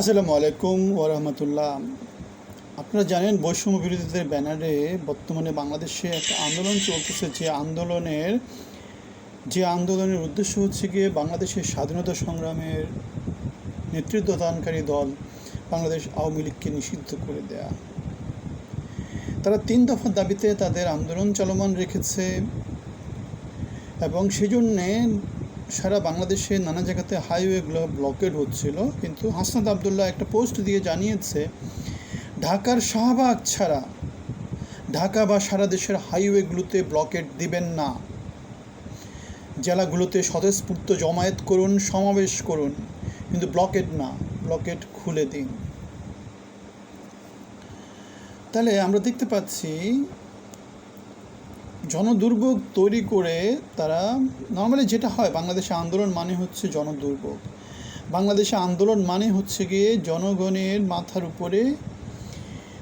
আসসালামু আলাইকুম ওরহমতুল্লাহ আপনারা জানেন বৈষম্য বিরোধীদের ব্যানারে বর্তমানে বাংলাদেশে একটা আন্দোলন চলতেছে। যে আন্দোলনের যে আন্দোলনের উদ্দেশ্য হচ্ছে গিয়ে বাংলাদেশের স্বাধীনতা সংগ্রামের নেতৃত্বদানকারী দল বাংলাদেশ আওয়ামী লীগকে নিষিদ্ধ করে দেয়া। তারা তিন দফার দাবিতে তাদের আন্দোলন চলমান রেখেছে এবং সেজন্যে সারা বাংলাদেশে নানা জায়গাতে হাইওয়েগুলো ব্লকেড হচ্ছিল। কিন্তু হাসনাত আবদুল্লাহ একটা পোস্ট দিয়ে জানিয়েছে, ঢাকার শাহবাগ ছাড়া ঢাকা বা সারা দেশের হাইওয়েগুলোতে ব্লকেট দিবেন না। জেলাগুলোতে স্বতঃস্ফূর্ত জমায়েত করুন, সমাবেশ করুন, কিন্তু ব্লকেট না ব্লকেট খুলে দিন। তাহলে আমরা দেখতে পাচ্ছি জনদুর্ভোগ তৈরি করে তারা নর্মালি যেটা হয়, বাংলাদেশে আন্দোলন মানে হচ্ছে জনদুর্ভোগ। বাংলাদেশে আন্দোলন মানে হচ্ছে গিয়ে জনগণের মাথার উপরে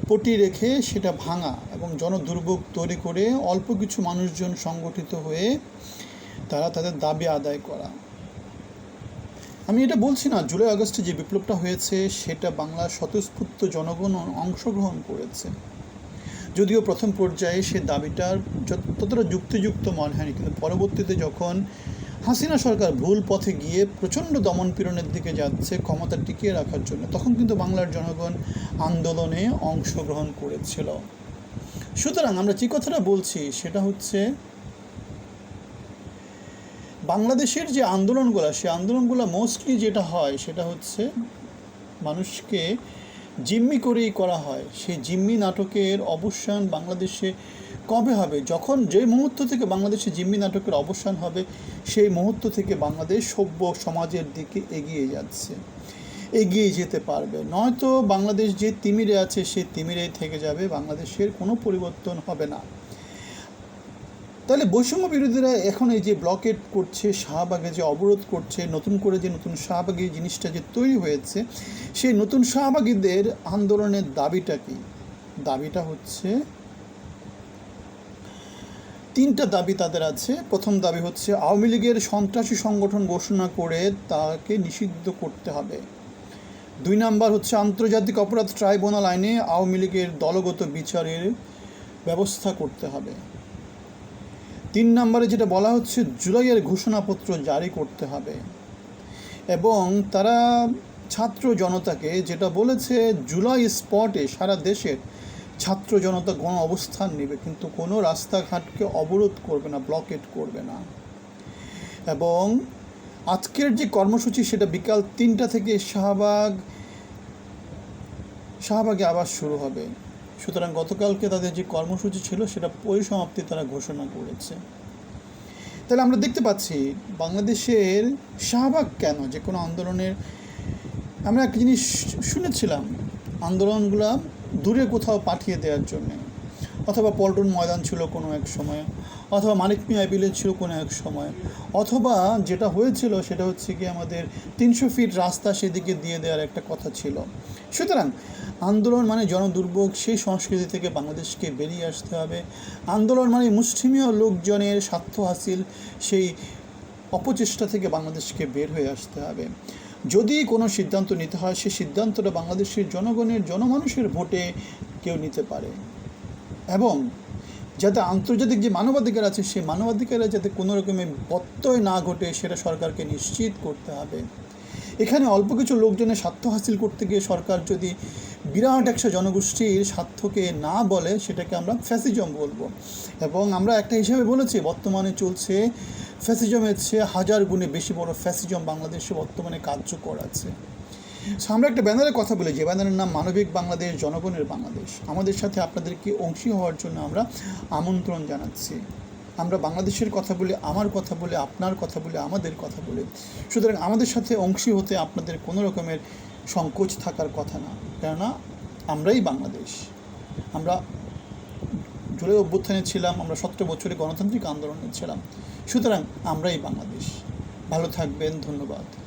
পটি রেখে সেটা ভাঙা এবং জনদুর্ভোগ তৈরি করে অল্প কিছু মানুষজন সংগঠিত হয়ে তারা তাদের দাবি আদায় করা। আমি এটা বলছি না, জুলাই আগস্টে যে বিপ্লবটা হয়েছে, সেটা বাংলার স্বতঃস্ফূর্ত জনগণ অংশগ্রহণ করেছে। যদিও প্রথম পর্যায়ে সে দাবিটার ততটা যুক্তিযুক্ত মনে হয়নি, কিন্তু পরবর্তীতে যখন হাসিনা সরকার ভুল পথে গিয়ে প্রচণ্ড দমনপীড়নের দিকে যাচ্ছে, ক্ষমতা টিকিয়ে রাখার জন্য, তখন কিন্তু বাংলার জনগণ আন্দোলনে অংশগ্রহণ করেছিল। সুতরাং আমরা যে কথাটা বলছি, সেটা হচ্ছে বাংলাদেশের যে আন্দোলনগুলো, সে আন্দোলনগুলো মোস্টলি যেটা হয়, সেটা হচ্ছে মানুষকে জিম্মি করেই করা হয়। সেই জিম্মি নাটকের অবসান বাংলাদেশে কবে হবে? যখন যে মুহূর্ত থেকে বাংলাদেশে জিম্মি নাটকের অবসান হবে, সেই মুহূর্ত থেকে বাংলাদেশ সভ্য সমাজের দিকে এগিয়ে যাচ্ছে, এগিয়ে যেতে পারবে। নয়তো বাংলাদেশ যে তিমিরে আছে, সে তিমিরেই থেকে যাবে। বাংলাদেশের কোনো পরিবর্তন হবে না। তাহলে বৈষম্য বিরোধীরা এখন এই যে ব্লকেট করছে, শাহবাগে যে অবরোধ করছে, নতুন করে যে নতুন শাহবাগী জিনিসটা যে তৈরি হয়েছে, সেই নতুন শাহবাগীদের আন্দোলনের দাবিটা কি? দাবিটা হচ্ছে, তিনটা দাবি তাদের আছে। প্রথম দাবি হচ্ছে, আওয়ামী লীগের সন্ত্রাসী সংগঠন ঘোষণা করে তাকে নিষিদ্ধ করতে হবে। দুই নাম্বার হচ্ছে, আন্তর্জাতিক অপরাধ ট্রাইব্যুনাল আইনে আওয়ামী লীগের দলগত বিচারের ব্যবস্থা করতে হবে। তিন নম্বরে যেটা বলা হচ্ছে, জুলাইয়ের ঘোষণাপত্র জারি করতে হবে। এবং তারা ছাত্র জনতাকে যেটা বলেছে, জুলাই স্পটে সারা দেশের ছাত্র জনতা গণ অবস্থান নেবে, কিন্তু কোনো রাস্তাঘাটকে অবরোধ করবে না, ব্লকেট করবে না। এবং আজকের যে কর্মসূচি, সেটা বিকাল তিনটা থেকে শাহবাগ, শাহবাগে আবার শুরু হবে। সুতরাং গতকালকে তাদের যে কর্মসূচি ছিল, সেটা পরিসমাপ্তি তারা ঘোষণা করেছে। তাহলে আমরা দেখতে পাচ্ছি, বাংলাদেশের শাহবাগ কেন? যে কোনো আন্দোলনের, আমরা একটা জিনিস শুনেছিলাম, আন্দোলনগুলো দূরে কোথাও পাঠিয়ে দেওয়ার জন্যে। অথবা পল্টন ময়দান ছিল কোনো এক সময়, অথবা মানিক মিয়া বিলেজ ছিল কোনো এক সময়, অথবা যেটা হয়েছিল সেটা হচ্ছে কি আমাদের তিনশো ফিট রাস্তা সেদিকে দিয়ে দেওয়ার একটা কথা ছিল। সুতরাং আন্দোলন মানে জনদুর্ভোগ, সেই সংস্কৃতি থেকে বাংলাদেশকে বেরিয়ে আসতে হবে। আন্দোলন মানে মুষ্টিমীয় লোকজনের স্বার্থ হাসিল, সেই অপচেষ্টা থেকে বাংলাদেশকে বের হয়ে আসতে হবে। যদি কোনো সিদ্ধান্ত নিতে হয় সেই সিদ্ধান্তটা বাংলাদেশের জনগণের, জনমানুষের ভোটে কেউ নিতে পারে। এবং যাতে আন্তর্জাতিক যে মানবাধিকার আছে, সেই মানবাধিকারে যাতে কোনো রকমের ব্যত্যয় না ঘটে, সেটা সরকারকে নিশ্চিত করতে হবে। এখানে অল্প কিছু লোকজনের স্বার্থ হাসিল করতে গিয়ে সরকার যদি বিরাট একশো জনগোষ্ঠীর স্বার্থকে না বলে, সেটাকে আমরা ফ্যাসিজম বলব। এবং আমরা একটা হিসাবে বলেছি, বর্তমানে চলছে ফ্যাসিজমের চেয়ে হাজার গুণে বেশি বড় ফ্যাসিজম বাংলাদেশে বর্তমানে কার্যকর আছে। আমরা একটা ব্যানারের কথা বলি যে ব্যানারের নাম মানবিক বাংলাদেশ, জনগণের বাংলাদেশ। আমাদের সাথে আপনাদেরকে অংশী হওয়ার জন্য আমরা আমন্ত্রণ জানাচ্ছি। আমরা বাংলাদেশের কথা বলে, আমার কথা বলে, আপনার কথা বলে, আমাদের কথা বলে। সুতরাং আমাদের সাথে অংশী হতে আপনাদের কোনো রকমের সংকোচ থাকার কথা না। কেননা আমরাই বাংলাদেশ। আমরা জুলাই অভ্যুত্থানে ছিলাম, আমরা সতেরো বছরে গণতান্ত্রিক আন্দোলনে ছিলাম। সুতরাং আমরাই বাংলাদেশ। ভালো থাকবেন, ধন্যবাদ।